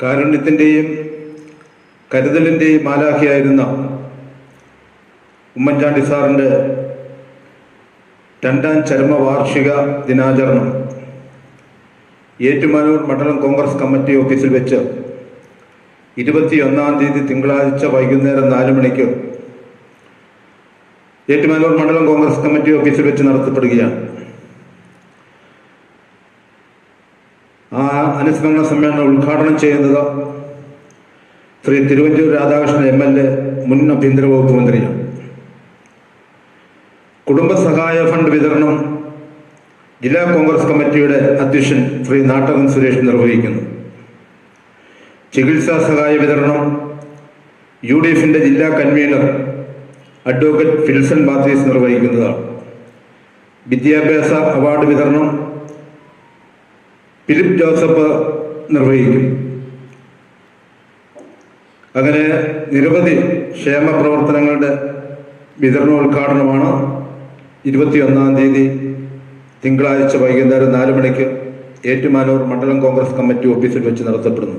കാരുണ്യത്തിന്റെയും കരുതലിന്റെയും മാലാഖിയായിരുന്ന ഉമ്മൻചാണ്ടി സാറിന്റെ രണ്ടാം ചരമവാർഷിക ദിനാചരണം ഏറ്റുമാനൂർ മണ്ഡലം കോൺഗ്രസ് കമ്മിറ്റി ഓഫീസിൽ വെച്ച് ഇരുപത്തിയൊന്നാം തീയതി തിങ്കളാഴ്ച വൈകുന്നേരം നാല് മണിക്ക് ഏറ്റുമാനൂർ മണ്ഡലം കോൺഗ്രസ് കമ്മിറ്റി ഓഫീസിൽ വെച്ച് നടത്തപ്പെടുകയാണ്. ആ അനുസ്മരണ സമ്മേളനം ഉദ്ഘാടനം ചെയ്യുന്നത് Shri Thiruvanchoor Radhakrishnan M L A മുൻ ആഭ്യന്തര വകുപ്പ് മന്ത്രിയാണ്. കുടുംബസഹായ ഫണ്ട് വിതരണം ജില്ലാ കോൺഗ്രസ് കമ്മിറ്റിയുടെ അധ്യക്ഷൻ ശ്രീ നാട്ടകൻ സുരേഷ് നിർവഹിക്കുന്നു. ചികിത്സാ സഹായ വിതരണം യു ഡി എഫിന്റെ ജില്ലാ കൺവീനർ അഡ്വക്കേറ്റ് ഫിൽസൺ ബാത്തീസ് നിർവഹിക്കുന്നതാണ്. വിദ്യാഭ്യാസ അവാർഡ് വിതരണം ഫിലിപ്പ് ജോസഫ് നിർവഹിക്കും. അങ്ങനെ നിരവധി ക്ഷേമ പ്രവർത്തനങ്ങളുടെ വിതരണോദ്ഘാടനമാണ് ഇരുപത്തിയൊന്നാം തീയതി തിങ്കളാഴ്ച വൈകുന്നേരം നാല് മണിക്ക് ഏറ്റുമാനൂർ മണ്ഡലം കോൺഗ്രസ് കമ്മിറ്റി ഓഫീസിൽ വെച്ച് നടത്തപ്പെടുന്നു